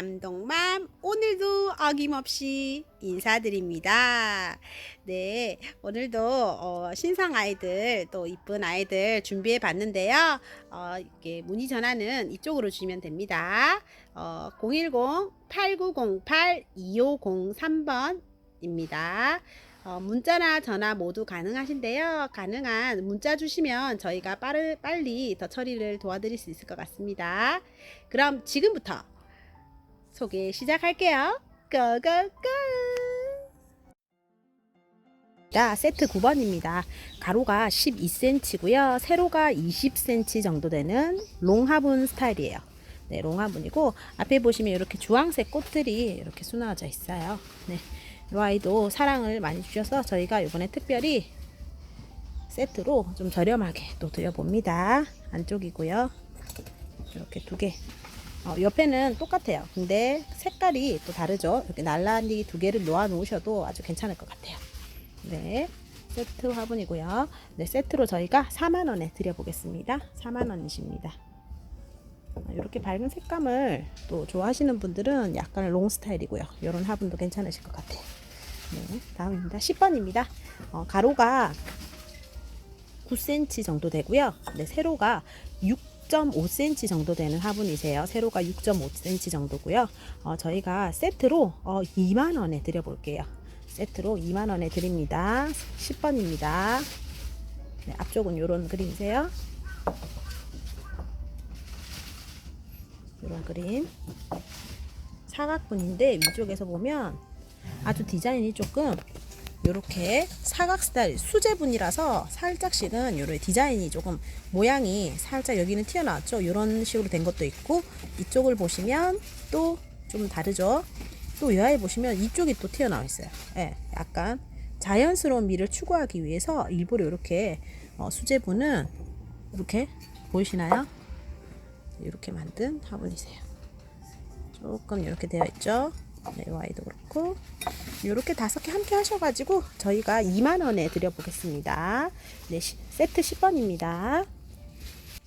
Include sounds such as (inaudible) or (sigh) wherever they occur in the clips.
맘동맘 오늘도 어김없이 인사드립니다. 네, 오늘도 어, 신상 아이들 또 이쁜 아이들 준비해 봤는데요. 어, 이렇게 문의 전화는 이쪽으로 주시면 됩니다. 어, 010-8908-2503번 입니다. 어, 문자나 전화 모두 가능하신데요. 가능한 문자 주시면 저희가 빠르, 빨리 더 처리를 도와드릴 수 있을 것 같습니다. 그럼 지금부터 소개 시작할게요. 고고고! 자, 세트 9번입니다. 가로가 12cm고요. 세로가 20cm 정도 되는 롱화분 스타일이에요. 네, 롱화분이고 앞에 보시면 이렇게 주황색 꽃들이 이렇게 수놓아져 있어요. 네. 이 아이도 사랑을 많이 주셔서 저희가 이번에 특별히 세트로 좀 저렴하게 또 드려봅니다. 안쪽이고요. 이렇게 두 개. 어, 옆에는 똑같아요. 근데 색깔이 또 다르죠. 이렇게 날라리 두 개를 놓아 놓으셔도 아주 괜찮을 것 같아요. 네. 세트 화분이고요. 네, 세트로 저희가 4만원에 드려보겠습니다. 4만원이십니다. 이렇게 밝은 색감을 또 좋아하시는 분들은 약간 롱 스타일이고요. 이런 화분도 괜찮으실 것 같아요. 네, 다음입니다. 10번입니다. 어, 가로가 9cm 정도 되고요. 네, 세로가 6.5cm 정도 되는 화분이세요. 세로가 6.5cm 정도고요. 어, 저희가 세트로 어, 2만 원에 드려볼게요. 세트로 2만 원에 드립니다. 10번입니다. 네, 앞쪽은 이런 그림이세요. 이런 그림. 사각분인데 위쪽에서 보면 아주 디자인이 조금 이렇게 사각 스타일 수제분이라서 살짝씩은 이런 디자인이 조금 모양이 살짝 여기는 튀어나왔죠. 이런 식으로 된 것도 있고 이쪽을 보시면 또 좀 다르죠. 또 여하에 보시면 이쪽이 또 튀어나와 있어요. 예, 약간 자연스러운 미를 추구하기 위해서 일부러 이렇게 어, 수제분은 이렇게 보이시나요? 이렇게 만든 화분이세요. 조금 이렇게 되어 있죠. 네, 와이도 그렇고 이렇게 다섯 개 함께 하셔가지고 저희가 2만 원에 드려보겠습니다. 네, 시, 세트 10번입니다.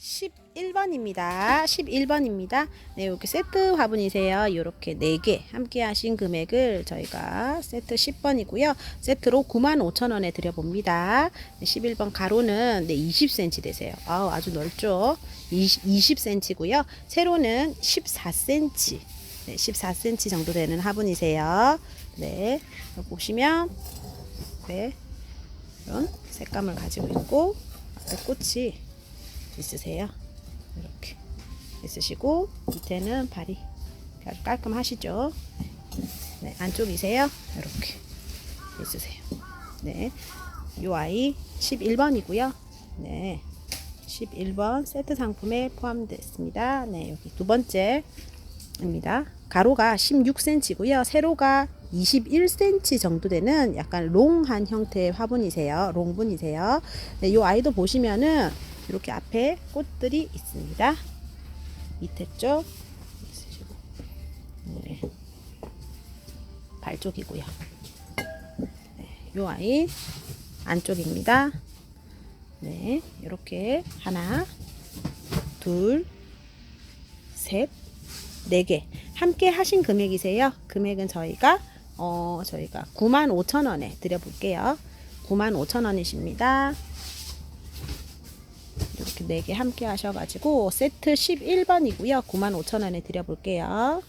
11번입니다. 11번입니다. 네, 이렇게 세트 화분이세요. 이렇게 4개 함께 하신 금액을 저희가 세트 10번이고요. 세트로 95,000원에 드려봅니다. 네, 11번 가로는 네, 20cm 되세요. 아우, 아주 넓죠? 20, 20cm고요. 세로는 14cm. 네, 14cm 정도 되는 화분이세요. 네, 보시면 네, 이런 색감을 가지고 있고 앞에 꽃이 있으세요. 이렇게 있으시고 밑에는 발이 아주 깔끔하시죠. 네, 안쪽이세요. 이렇게 있으세요. 네, 요 아이 11번이고요. 네, 11번 세트 상품에 포함됐습니다. 네, 여기 두 번째 입니다. 가로가 16cm고요. 세로가 21cm 정도 되는 약간 롱한 형태의 화분이세요. 롱분이세요. 네, 이 아이도 보시면은 이렇게 앞에 꽃들이 있습니다. 밑에 쪽 네. 발 쪽이고요. 네, 이 아이 안쪽입니다. 네, 이렇게 하나, 둘, 셋, 네 개. 함께 하신 금액이세요. 금액은 저희가 어 저희가 95,000원에 드려 볼게요. 95,000원이십니다. 이렇게 네개 함께 하셔 가지고 세트 11번이고요. 95,000원에 드려 볼게요.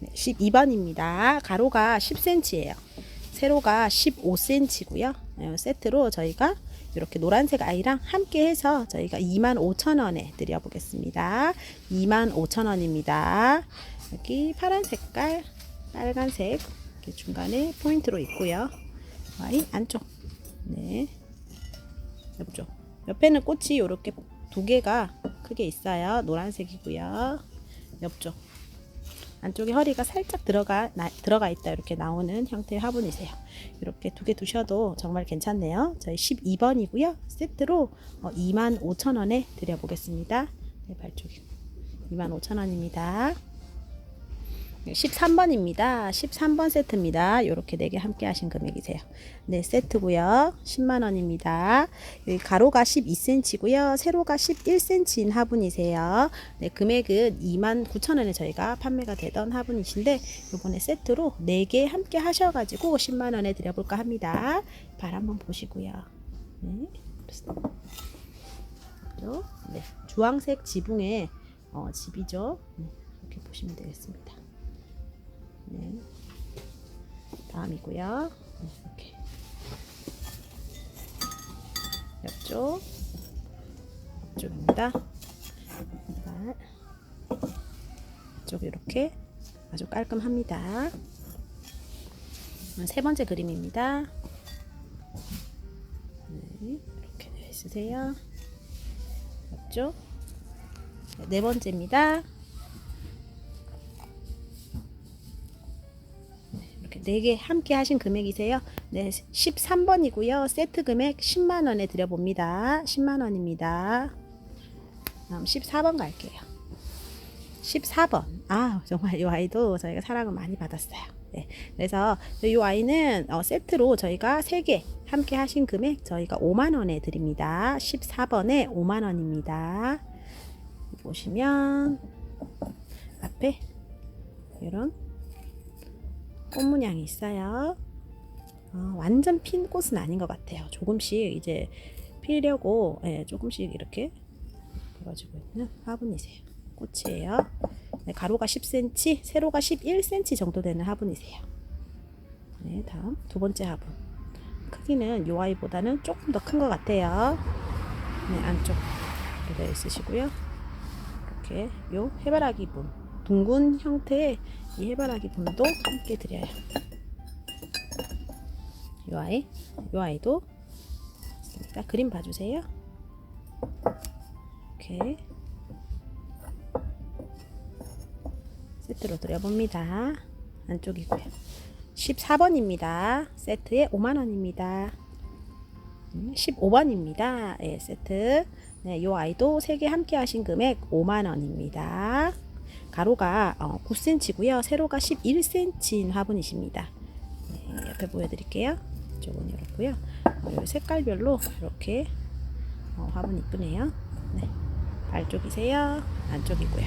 네, 12번입니다. 가로가 10cm예요. 세로가 15cm고요. 네, 세트로 저희가 이렇게 노란색 아이랑 함께 해서 저희가 25,000원에 드려 보겠습니다. 25,000원입니다. 여기 파란 색깔, 빨간색 이렇게 중간에 포인트로 있고요. 아이 안쪽. 네. 옆쪽. 옆에는 꽃이 이렇게 두 개가 크게 있어요. 노란색이고요. 옆쪽. 안쪽에 허리가 살짝 들어가 나, 들어가 있다 이렇게 나오는 형태의 화분이세요. 이렇게 두 개 두셔도 정말 괜찮네요. 저희 12번이고요. 세트로 어, 25,000원에 드려보겠습니다. 네, 발쪽이 25,000원입니다. 13번입니다. 13번 세트입니다. 이렇게 4개 함께 하신 금액이세요. 네, 세트고요. 10만 원입니다. 여기 가로가 12cm고요. 세로가 11cm인 화분이세요. 네, 금액은 2만 9천 원에 저희가 판매가 되던 화분이신데 이번에 세트로 4개 함께 하셔가지고 10만 원에 드려볼까 합니다. 발 한번 보시고요. 네? 네, 주황색 지붕의 어, 집이죠. 네, 이렇게 보시면 되겠습니다. 네. 다음이고요. 네, 이렇게 옆쪽 옆쪽입니다. 자, 이쪽 이렇게 아주 깔끔합니다. 세 번째 그림입니다. 네, 이렇게 되어 있으세요. 옆쪽 네, 네 번째입니다. 네 개 함께 하신 금액이세요. 네, 13번이고요. 세트 금액 10만 원에 드려 봅니다. 10만 원입니다. 다음 14번 갈게요. 14번. 아, 정말 이 아이도 저희가 사랑을 많이 받았어요. 네. 그래서 이 아이는 어, 세트로 저희가 3개 함께 하신 금액 저희가 5만 원에 드립니다. 14번에 5만 원입니다. 보시면 앞에 이런 꽃 문양이 있어요. 어, 완전 핀 꽃은 아닌 것 같아요. 조금씩 이제 피려고 예, 조금씩 이렇게 벌어지고 있는 화분이세요. 꽃이에요. 네, 가로가 10cm, 세로가 11cm 정도 되는 화분이세요. 네, 다음 두 번째 화분. 크기는 요 아이보다는 조금 더 큰 것 같아요. 네, 안쪽 되어 있으시고요. 이렇게 요 해바라기 분, 둥근 형태의 이 해바라기 분도 함께 드려요. 요 아이, 요 아이도 있습니다. 그림 봐주세요. 이렇게 세트로 드려봅니다. 안쪽이고요. 14번입니다. 세트에 5만원입니다. 15번입니다. 예, 세트. 네, 요 아이도 3개 함께 하신 금액 5만원입니다. 가로가 어, 9cm고요. 세로가 11cm인 화분이십니다. 네, 옆에 보여드릴게요. 이쪽은 이렇고요. 색깔별로 이렇게 어, 화분 이쁘네요. 네, 발쪽이세요. 안쪽이고요.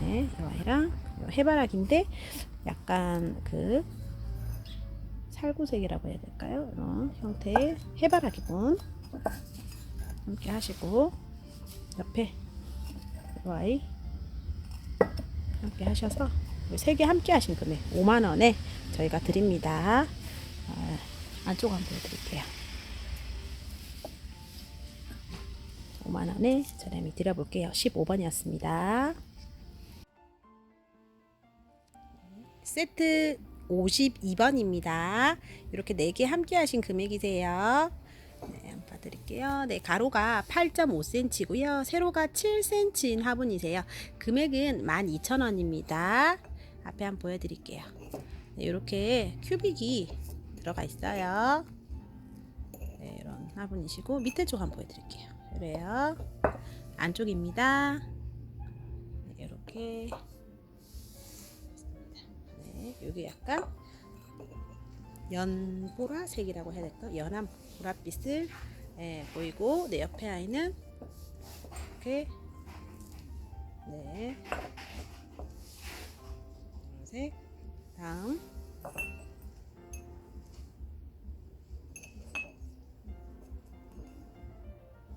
네, 이 아이랑 요 해바라기인데 약간 그 살구색이라고 해야 될까요? 이런 형태의 해바라기 분 함께 하시고 옆에 이 아이 함께 하셔서 세 개 함께 하신 금액 5만 원에 저희가 드립니다. 아, 안쪽 한번 보여드릴게요. 5만 원에 저렴이 드려볼게요. 15번이었습니다. 세트 52번입니다. 이렇게 4개 함께 하신 금액이세요. 네, 한번 봐드릴게요. 네, 가로가 8.5cm고요. 세로가 7cm인 화분이세요. 금액은 12,000원입니다. 앞에 한번 보여드릴게요. 네, 이렇게 큐빅이 들어가 있어요. 네, 이런 화분이시고 밑에 쪽 한번 보여드릴게요. 그래요. 안쪽입니다. 네, 이렇게 네, 여기 약간 연보라색이라고 해야 될까? 연한 보랏빛을 예, 보이고 내 옆에 아이는 이렇게 네. 색 다음.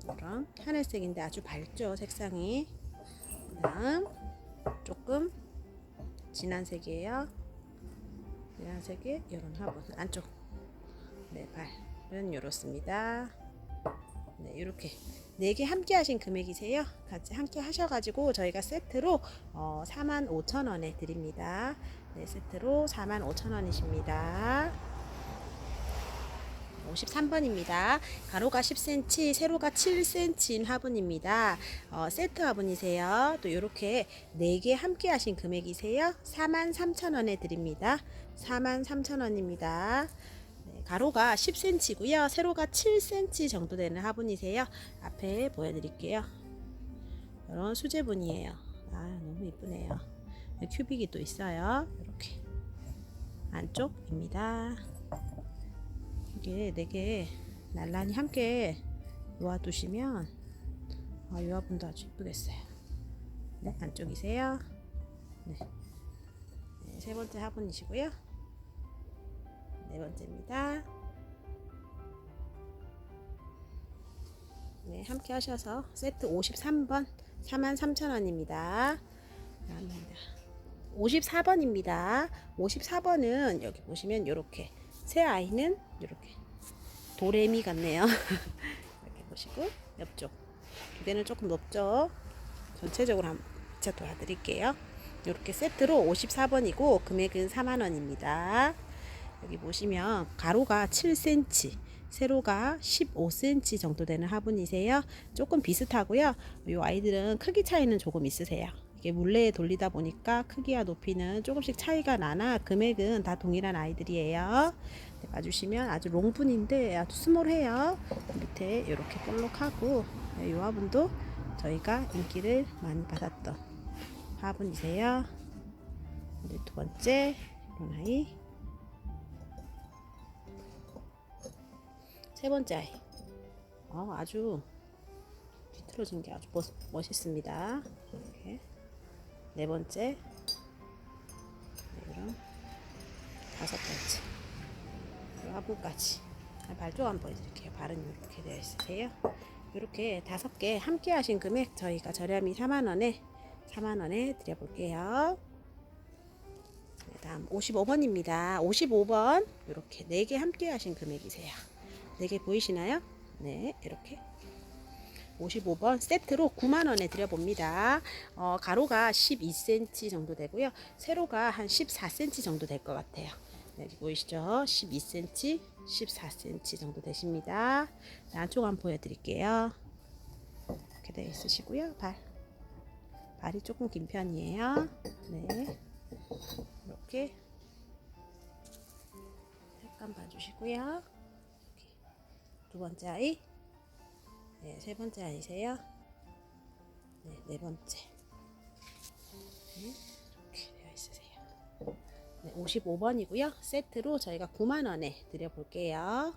이런 하늘색인데 아주 밝죠 색상이. 다음 조금 진한 색이에요. 진한 색의 이런 화분 안쪽. 네 발은 이렇습니다 네 이렇게 네 개 함께 하신 금액이세요 같이 함께 하셔가지고 저희가 세트로 어, 45,000원에 드립니다 네 세트로 45,000원이십니다 53번입니다. 가로가 10cm, 세로가 7cm인 화분입니다. 어, 세트 화분이세요. 또 이렇게 4개 함께 하신 금액이세요. 43,000원에 드립니다. 43,000원입니다. 네, 가로가 10cm고요. 세로가 7cm 정도 되는 화분이세요. 앞에 보여드릴게요. 이런 수제분이에요. 아, 너무 이쁘네요. 큐빅이 또 있어요. 이렇게 안쪽입니다. 이게 네 개 날란히 함께 놓아두시면 아, 요화분도 아주 이쁘겠어요. 네, 안쪽이세요. 네. 네, 세 번째 화분이시고요. 네 번째입니다. 네, 함께 하셔서 세트 53번 43,000원입니다. 54번입니다. 54번은 여기 보시면 이렇게 새 아이는 이렇게 도레미 같네요. (laughs) 이렇게 보시고 옆쪽 두 개는 조금 높죠. 전체적으로 한번 제가 도와드릴게요. 이렇게 세트로 54번이고 금액은 4만 원입니다. 여기 보시면 가로가 7cm, 세로가 15cm 정도 되는 화분이세요. 조금 비슷하고요. 이 아이들은 크기 차이는 조금 있으세요. 이게 물레에 돌리다 보니까 크기와 높이는 조금씩 차이가 나나 금액은 다 동일한 아이들이에요. 네, 봐주시면 아주 롱분인데 아주 스몰해요. 밑에 이렇게 볼록하고 네, 이 화분도 저희가 인기를 많이 받았던 화분이세요. 네, 두 번째 이런 아이 세 번째 아이 어, 아주 뒤틀어진 게 아주 멋, 멋있습니다. 이렇게 네 번째 네, 이런 다섯 번째 화분까지 발조 한번 보여드릴게요. 발은 이렇게 되어 있으세요. 이렇게 다섯 개 함께 하신 금액 저희가 저렴이 4만원에 4만원에 드려볼게요. 네, 다음 55번입니다. 55번 이렇게 네 개 함께 하신 금액이세요. 네개 보이시나요? 네, 이렇게 55번 세트로 9만원에 드려봅니다. 어, 가로가 12cm 정도 되고요. 세로가 한 14cm 정도 될 것 같아요. 네, 여기 보이시죠? 12cm, 14cm 정도 되십니다. 네, 안쪽 한번 보여드릴게요. 이렇게 되어 있으시고요. 발. 발이 조금 긴 편이에요. 네. 이렇게 색감 봐주시고요. 두 번째 아이. 네, 세 번째 아이세요. 네, 네 번째. 네, 이렇게 되어 있으세요. 네, 55번이고요. 세트로 저희가 9만원에 드려볼게요.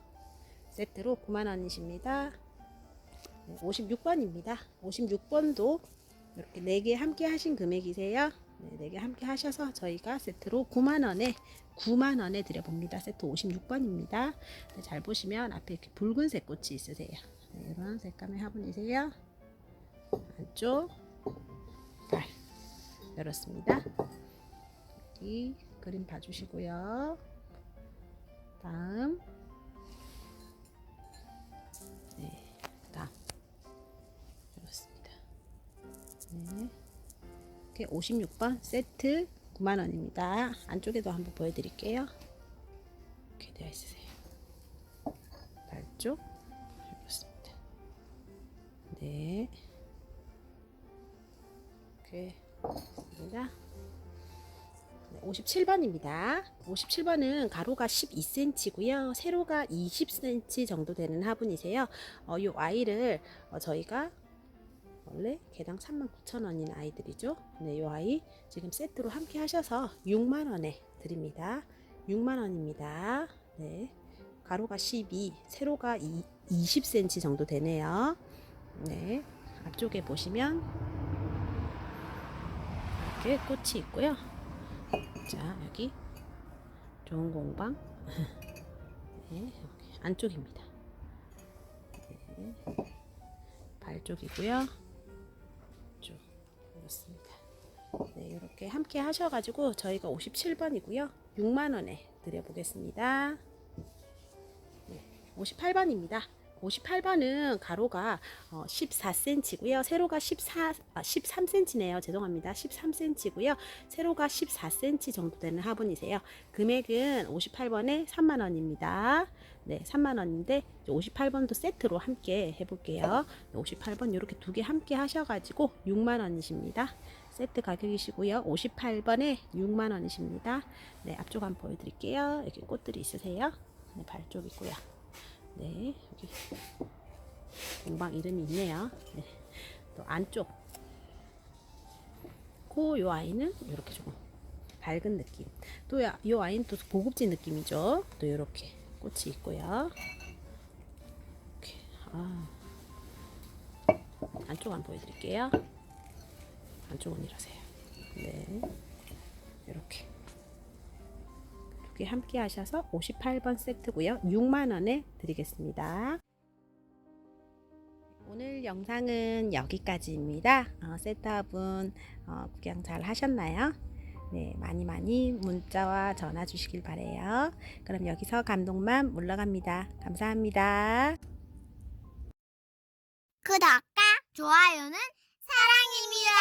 세트로 9만원이십니다. 네, 56번입니다. 56번도 이렇게 4개 함께 하신 금액이세요. 네, 4개 함께 하셔서 저희가 세트로 9만원에 9만 원에 드려봅니다. 세트 56번입니다. 네, 잘 보시면 앞에 이렇게 붉은색 꽃이 있으세요. 네, 이런 색감의 화분이세요. 안쪽 발 열었습니다. 여기 그림 봐주시고요. 다음 네, 다음 열었습니다. 네, 이렇게 56번 세트 9만원입니다. 안쪽에도 한번 보여드릴게요. 이렇게 되어 있으세요. 발쪽 열었습니다. 네. 이렇게 있습니다. 57번입니다. 57번은 가로가 12cm고요. 세로가 20cm 정도 되는 화분이세요. 어, 이 아이를 어, 저희가 원래 개당 39,000원인 아이들이죠. 네, 이 아이 지금 세트로 함께 하셔서 6만 원에 드립니다. 6만 원입니다. 네. 가로가 12, 세로가 2, 20cm 정도 되네요. 네. 앞쪽에 보시면 이렇게 꽃이 있고요. 자, 여기 좋은 공방. (laughs) 네, 안쪽입니다. 네, 발 쪽이고요. 쭉 그렇습니다. 네, 이렇게 함께 하셔가지고 저희가 57번이고요. 6만 원에 드려보겠습니다. 네, 58번입니다. 58번은 가로가 어, 14cm고요. 세로가 14, 아, 13cm네요. 죄송합니다. 13cm고요. 세로가 14cm 정도 되는 화분이세요. 금액은 58번에 3만원입니다. 네, 3만원인데 58번도 세트로 함께 해볼게요. 58번 이렇게 두 개 함께 하셔가지고 6만원이십니다. 세트 가격이시고요. 58번에 6만원이십니다. 네, 앞쪽 한번 보여드릴게요. 여기 꽃들이 있으세요. 네, 발쪽 있고요. 네, 여기 공방 이름이 있네요. 네, 또 안쪽 그렇고 요 아이는 이렇게 조금 밝은 느낌. 또 요 아이는 또 고급진 느낌이죠. 또 이렇게 꽃이 있고요. 이렇게 아. 안쪽 안 보여드릴게요. 안쪽은 이러세요. 네, 이렇게 이렇게 함께 하셔서 58번 세트고요. 6만 원에 드리겠습니다. 오늘 영상은 여기까지입니다. 어, 세트업은 어, 구경 잘 하셨나요? 네, 많이 많이 문자와 전화 주시길 바래요. 그럼 여기서 감동만 물러갑니다. 감사합니다. 구독과 좋아요는 사랑입니다.